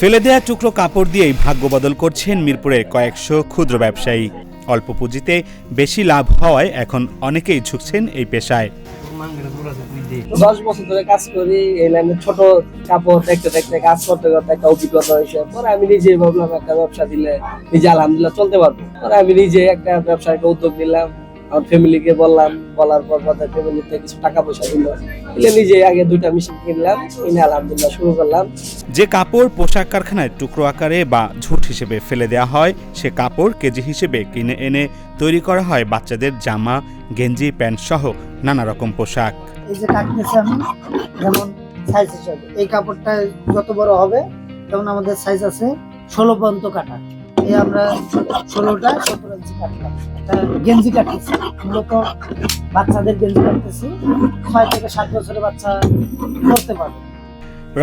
ফেলে দেয়া টুকরো কাপড় দিয়েই ভাগ্য বদল করছেন মিরপুরের কয়েকশো ক্ষুদ্র ব্যবসায়ী। অল্প পুঁজিতে বেশি লাভ হওয়ায় এখন অনেকেই ঝুঁকছেন এই পেশায়। দশ বছর ধরে কাজ করি, এই লাইনে ছোট কাপড় দেখতে দেখতে কাজ করতে করতে একটা অভিজ্ঞতা হয়েছে। পরে আমি নিজে ভাবলাম একটা ব্যবসা দিলে নিজে আলহামদুলিল্লাহ চলতে পারব। পরে আমি নিজে একটা ব্যবসার একটা উদ্যোগ নিলাম। আমার ফ্যামিলিকে বললাম বলার পর পরে ফ্যামিলিতে কিছু টাকা পয়সা দিল। দিলে নিজে আগে দুইটা মেশিন কিনলাম কিনে আলহামদুলিল্লাহ শুরু করলাম। যে কাপড় পোশাক কারখানায় টুকরো আকারে বা ঝুট হিসেবে ফেলে দেওয়া হয় সে কাপড় কেজি হিসেবে কিনে এনে তৈরি করা হয় বাচ্চাদের জামা গেঞ্জি প্যান্ট সহ নানা রকম পোশাক। এই যে কাটতেছি আমি যেমন সাইজ হিসাবে। এই কাপড়টা যত বড় হবে যেমন আমাদের সাইজ আছে ষোলো পর্যন্ত কাটা। আমরা ষোলোটা সতেরো ইঞ্চি কাটলাম একটা গেঞ্জি কাটতেছি। মূলত বাচ্চাদের গেঞ্জি কাটতেছি। ছয় থেকে সাত বছরের বাচ্চা করতে পারবে।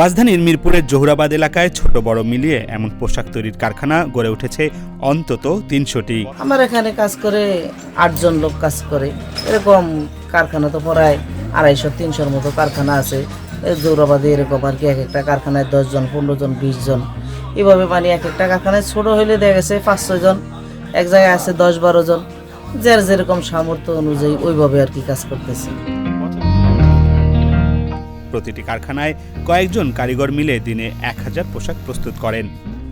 রাজধানীর মিরপুরের জহুরাবাদ এলাকায় ছোট বড় মিলিয়ে এমন পোশাক তৈরির কারখানা গড়ে উঠেছে অন্তত তিনশোটি। আমার এখানে কাজ করে আটজন লোক কাজ করে। এরকম কারখানা তো প্রায় আড়াইশো তিনশোর মতো কারখানা আছে। এই জৌরাবাদে এরকম আর কি এক একটা কারখানায় দশজন পনেরো জন বিশ জন। এভাবে মানে এক একটা কারখানায় ছোট হইলে দেখা গেছে পাঁচ ছয় জন এক জায়গায় আছে দশ বারো জন। যার যেরকম সামর্থ্য অনুযায়ী ওইভাবে আর কি কাজ করতেছি। প্রতিটি কারখানায় কয়েকজন কারিগর মিলে দিনে এক হাজার পোশাক প্রস্তুত করেন।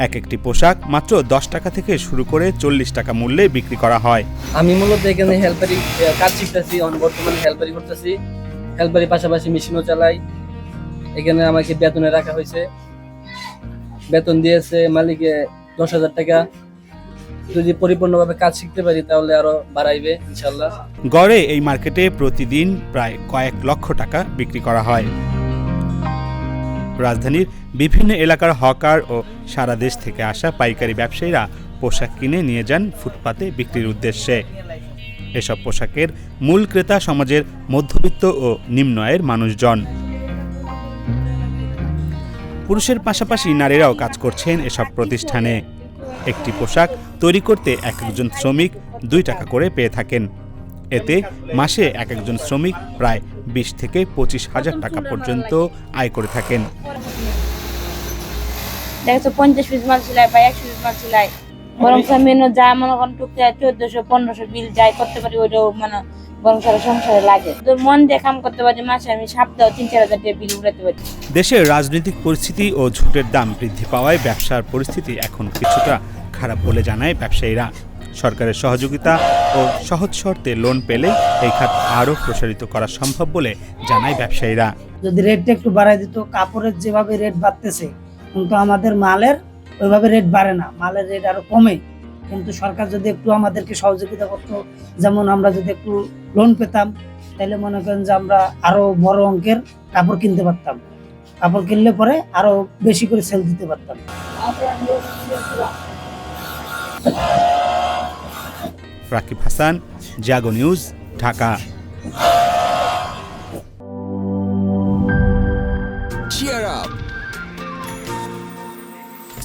এক একটি পোশাক মাত্র দশ টাকা থেকে শুরু করে চল্লিশ টাকা মূল্যে বিক্রি করা হয়। আমি মূলত এখানে হেল্পারি কাজ শিখতেছি অন বর্তমানে হেল্পারি করতেছি। হেল্পারি পাশাপাশি মেশিনও চালাই। এখানে আমাকে বেতনে রাখা হয়েছে। বেতন দিয়েছে, মালিকে দশ হাজার টাকা। যদি পরিপূর্ণভাবে কাজ শিখতে পারি, তাহলে আরও বাড়াইবে, ইনশাল্লাহ। গড়ে এই মার্কেটে প্রতিদিন প্রায় কয়েক লক্ষ টাকা বিক্রি করা হয়। রাজধানীর বিভিন্ন এলাকার হকার ও সারা দেশ থেকে আসা পাইকারি ব্যবসায়ীরা পোশাক কিনে নিয়ে যান ফুটপাতে বিক্রির উদ্দেশ্যে। এসব পোশাকের মূল ক্রেতা সমাজের মধ্যবিত্ত ও নিম্ন আয়ের মানুষজন। পুরুষের পাশাপাশি নারীরাও কাজ করছেন এসব প্রতিষ্ঠানে। একটি পোশাক তৈরি করতে এক একজন শ্রমিক দুই টাকা করে পেয়ে থাকেন। এতে মাসে এক একজন শ্রমিক প্রায় বিশ থেকে পঁচিশ হাজার টাকা পর্যন্ত আয় করে থাকেন। পঞ্চাশ পিস মাল সেলাই বা একশো পিস মাল সেলাই। বরং মেনু যা মনে করেন টুকটাক চোদ্দশো পনেরোশো বিল যাই করতে পারি ওইটাও মানে বরং সারা সংসারে লাগে। তো মন দিয়ে কাম করতে পারি মাসে আমি সপ্তাহ তিন চার হাজার টাকা বিল উঠাতে পারি। দেশের রাজনৈতিক পরিস্থিতি ও ঝুটের দাম বৃদ্ধি পাওয়ায় ব্যবসার পরিস্থিতি এখন কিছুটা খারাপ বলে জানায় ব্যবসায়ীরা। সরকারের সহযোগিতা ও সহজ শর্তে লোন পেলে এই খাত আরও প্রসারিত করা সম্ভব বলে জানায় ব্যবসায়ীরা। যদি রেটটা একটু বাড়াই দিত কাপড়ের যেভাবে রেট বাড়তেছে কিন্তু আমাদের মালের ওইভাবে রেট বাড়ে না, মালের রেট আরও কমে। কিন্তু সরকার যদি একটু আমাদেরকে সহযোগিতা করতো, যেমন আমরা যদি একটু লোন পেতাম তাহলে মনে করেন যে আমরা আরও বড় অঙ্কের কাপড় কিনতে পারতাম। কাপড় কিনলে পরে আরও বেশি করে সেল দিতে পারতাম। রাকিব হাসান জাগো নিউজ, ঢাকা।